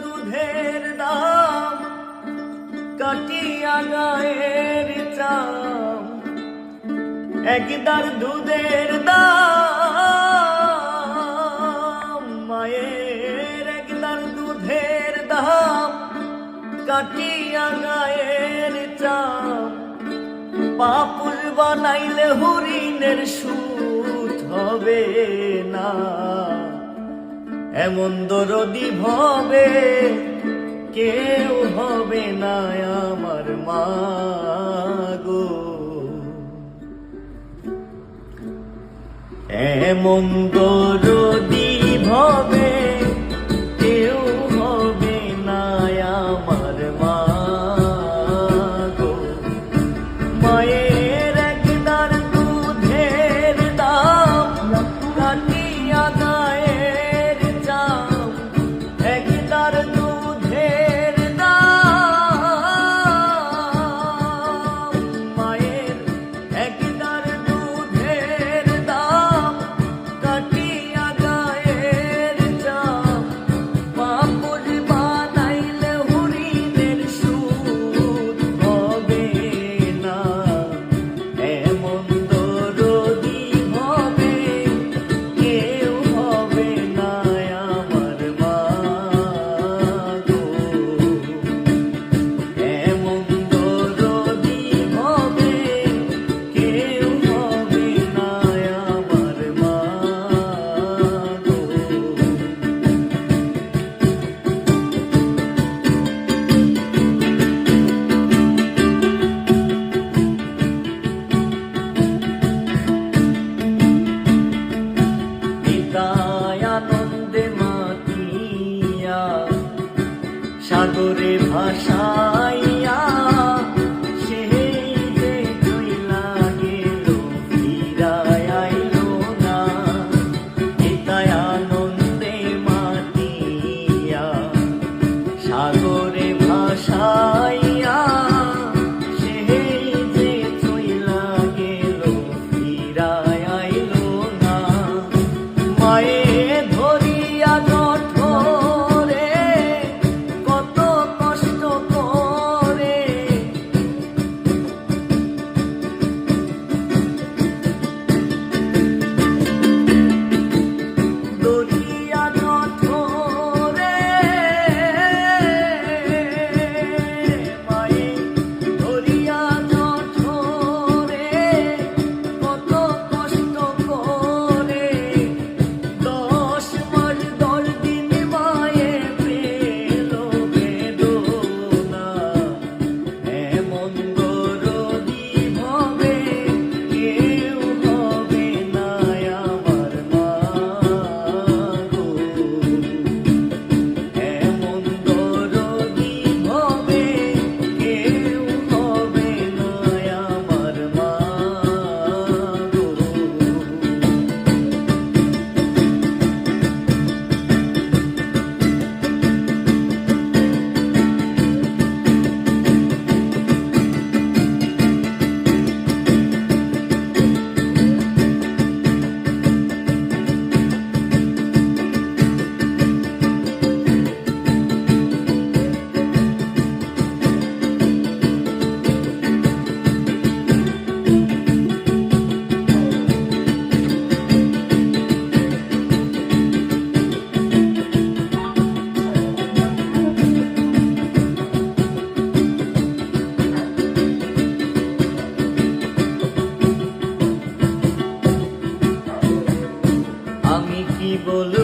দুধের দাম কাটিয়া গায়ের চাম। একদার দুধের দাম বানাইলে হরিণের সুত হবে না। এমন দরদি ভবে কেউ হবে না আমার মা গো। এমন দরদি আশা Bolu.